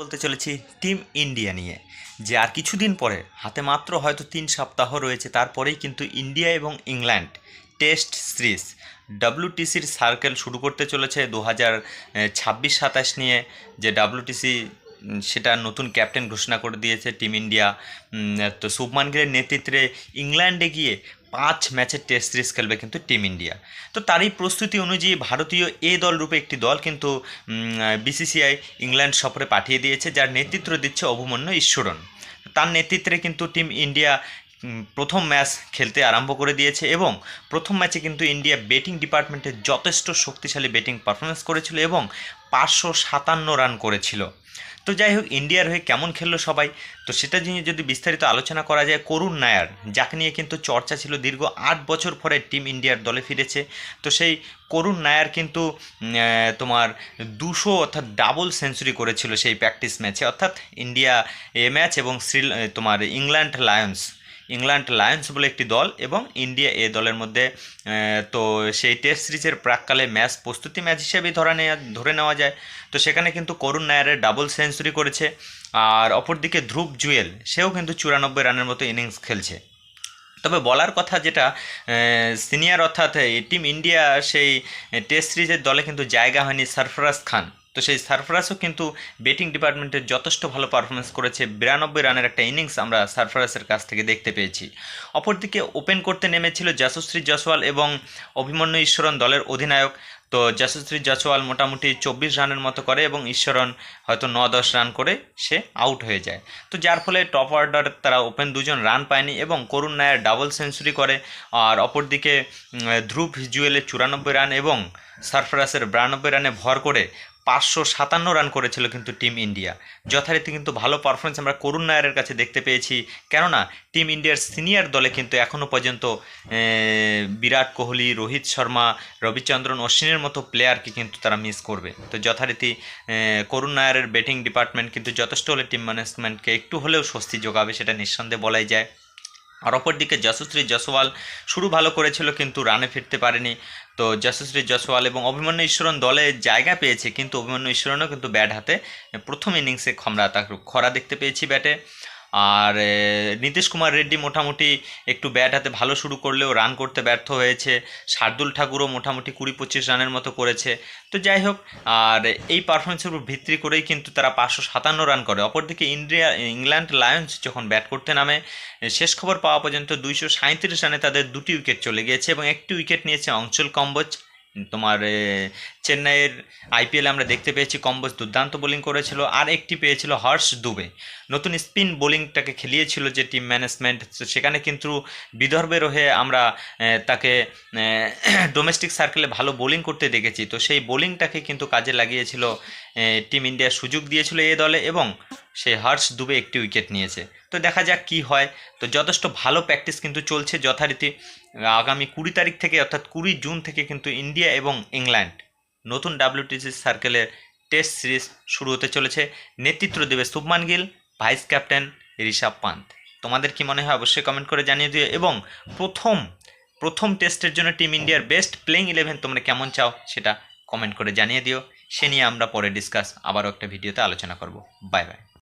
বলতে চলেছি team India নিয়ে, যে আর কিছুদিন পরে, হাতে মাত্র হয়তো তিন সপ্তাহ রয়েছে, তারপরেই কিন্তু ইন্ডিয়া এবং ইংল্যান্ড টেস্ট সিরিজ ডাব্লুটিসির সার্কেল শুরু করতে চলেছে দু হাজার ছাব্বিশ সাতাশ নিয়ে, যে ডাব্লিউটিসি সেটা নতুন ক্যাপ্টেন ঘোষণা করে দিয়েছে টিম ইন্ডিয়া তো শুভমান গিলের নেতৃত্বে ইংল্যান্ডে গিয়ে পাঁচ ম্যাচের টেস্ট সিরিজ খেলবে কিন্তু টিম ইন্ডিয়া তো তারই প্রস্তুতি অনুযায়ী ভারতীয় এ দল রূপে একটি দল কিন্তু বিসিসিআই ইংল্যান্ড সফরে পাঠিয়ে দিয়েছে, যার নেতৃত্ব দিচ্ছে অভিমন্যু ঈশ্বরন তার নেতৃত্বে কিন্তু টিম ইন্ডিয়া প্রথম ম্যাচ খেলতে আরম্ভ করে দিয়েছে এবং প্রথম ম্যাচে কিন্তু ইন্ডিয়া ব্যাটিং ডিপার্টমেন্টে যথেষ্ট শক্তিশালী ব্যাটিং পারফরমেন্স করেছিল এবং পাঁচশো সাতান্ন রান করেছিল। তো যাই হোক ইন্ডিয়ার হয়ে কেমন খেললো সবাই? তো সেটা নিয়ে যদি বিস্তারিত আলোচনা করা যায়, করুণ নায়ার, যাকে নিয়ে কিন্তু চর্চা ছিল দীর্ঘ আট বছর পরে টিম ইন্ডিয়ার দলে ফিরেছে। তো সেই করুণ নায়ার কিন্তু তোমার দুশো অর্থাৎ ডাবল সেঞ্চুরি করেছিল সেই প্র্যাকটিস ম্যাচে অর্থাৎ ইন্ডিয়া এ ম্যাচ এবং শ্রী তোমার ইংল্যান্ড লায়ন্স। ইংল্যান্ড লায়ন্স বলে একটি দল এবং ইন্ডিয়া এ দলের মধ্যে তো সেই টেস্ট সিরিজের প্রাককালে ম্যাচ, প্রস্তুতি ম্যাচ হিসেবেই ধরা নেওয়া ধরে নেওয়া যায়। তো সেখানে কিন্তু করুণ নায়ারের ডাবল সেঞ্চুরি করেছে। আর অপরদিকে ধ্রুব জুয়েল, সেও কিন্তু চুরানব্বই রানের মতো ইনিংস খেলছে। তবে বলার কথা যেটা সিনিয়র অর্থাৎ টিম ইন্ডিয়া সেই টেস্ট সিরিজের দলে কিন্তু জায়গা হয়নি সরফরাজ খান। তো সেই সারফরাজও কিন্তু ব্যাটিং ডিপার্টমেন্টে যথেষ্ট ভালো পারফরমেন্স করেছে। বিরানব্বই রানের একটা ইনিংস আমরা সারফরাজের কাছ থেকে দেখতে পেয়েছি। অপরদিকে ওপেন করতে নেমেছিল যশস্বী জসওয়াল এবং অভিমন্যু ঈশ্বরন দলের অধিনায়ক। তো যশস্বী জসওয়াল মোটামুটি চব্বিশ রানের মতো করে এবং ঈশ্বরন হয়তো ন দশ রান করে সে আউট হয়ে যায়। তো যার ফলে টপ অর্ডার তারা ওপেন দুজন রান পায়নি এবং করুণ নায়ার ডাবল সেঞ্চুরি করে। আর অপরদিকে ধ্রুব জুয়েলের চুরানব্বই রান এবং সারফরাসের বিরানব্বই রানে ভর করে পাঁচশো সাতান্ন রান করেছিল কিন্তু টিম ইন্ডিয়া। যথারীতি কিন্তু ভালো পারফরমেন্স আমরা করুণ নায়ারের কাছে দেখতে পেয়েছি। কেননা, টিম ইন্ডিয়ার সিনিয়র দলে কিন্তু এখনও পর্যন্ত বিরাট কোহলি, রোহিত শর্মা, রবিচন্দ্রন অশ্বিনের মতো প্লেয়ারকে কিন্তু তারা মিস করবে। তো যথারীতি করুণ নায়ারের ব্যাটিং ডিপার্টমেন্ট কিন্তু যথেষ্ট হলে টিম ম্যানেজমেন্টকে একটু হলেও স্বস্তি যোগাবে, সেটা নিঃসন্দেহে বলাই যায়। আর অপরদিকে যশশ্রী জসওয়াল শুরু ভালো করেছিল, কিন্তু রানে ফিরতে পারেনি। তো যশশ্রী জসওয়াল এবং অভিমন্যু ঈশ্বরন দলে জায়গা পেয়েছে, কিন্তু অভিমন্যু ঈশ্বরনও কিন্তু ব্যাট হাতে প্রথম ইনিংসে খমরা তার খরা দেখতে পেয়েছি ব্যাটে। আর নীতিশ কুমার রেড্ডি মোটামুটি একটু ব্যাট হাতে ভালো শুরু করলেও রান করতে ব্যর্থ হয়েছে। শার্দুল ঠাকুরও মোটামুটি কুড়ি পঁচিশ রানের মতো করেছে। তো যাই হোক, আর এই পারফরমেন্সের উপর ভিত্তি করেই কিন্তু তারা পাঁচশো সাতান্ন রান করে। অপরদিকে ইন্ডিয়া, ইংল্যান্ড লায়ন্স যখন ব্যাট করতে নামে শেষ খবর পাওয়া পর্যন্ত দুইশো সাঁত্রিশ রানে তাদের দুটি উইকেট চলে গিয়েছে এবং একটি উইকেট নিয়েছে অঞ্চল কম্বোজ। তোমার চেন্নাইয়ের আইপিএলে আমরা দেখতে পেয়েছি, কম্বোজ দুর্দান্ত বোলিং করেছিল, আর একটি পেয়েছিল হর্ষ দুবে। নতুন স্পিন বোলিংটাকে খেলিয়েছিল যে টিম ম্যানেজমেন্ট সেখানে কিন্তু বিদর্ভের হয়ে আমরা তাকে ডোমেস্টিক সার্কেলে ভালো বোলিং করতে দেখেছি। তো সেই বোলিংটাকে কিন্তু কাজে লাগিয়েছিল টিম ইন্ডিয়া সুযোগ দিয়েছিল এ দলে এবং সেই হর্ষ দুবে একটি উইকেট নিয়েছে। তো দেখা যাক কি হয়। তো যথেষ্ট ভালো প্র্যাকটিস কিন্তু চলছে যথারীতি আগামী কুড়ি তারিখ থেকে অর্থাৎ কুড়ি জুন থেকে কিন্তু ইন্ডিয়া এবং ইংল্যান্ড নতুন ডাব্লিউটিসি সার্কেলের টেস্ট সিরিজ শুরু হতে চলেছে। নেতৃত্ব দেবে শুভমান গিল, ভাইস ক্যাপ্টেন ঋষভ পান্ত তোমাদের কি মনে হয় অবশ্যই কমেন্ট করে জানিয়ে দিও এবং প্রথম প্রথম টেস্টের জন্য টিম ইন্ডিয়ার বেস্ট প্লেইং ইলেভেন তোমরা কেমন চাও সেটা কমেন্ট করে জানিয়ে দিও। সে নিয়ে আমরা পরে ডিসকাস আবারও একটা ভিডিওতে আলোচনা করব। Bye bye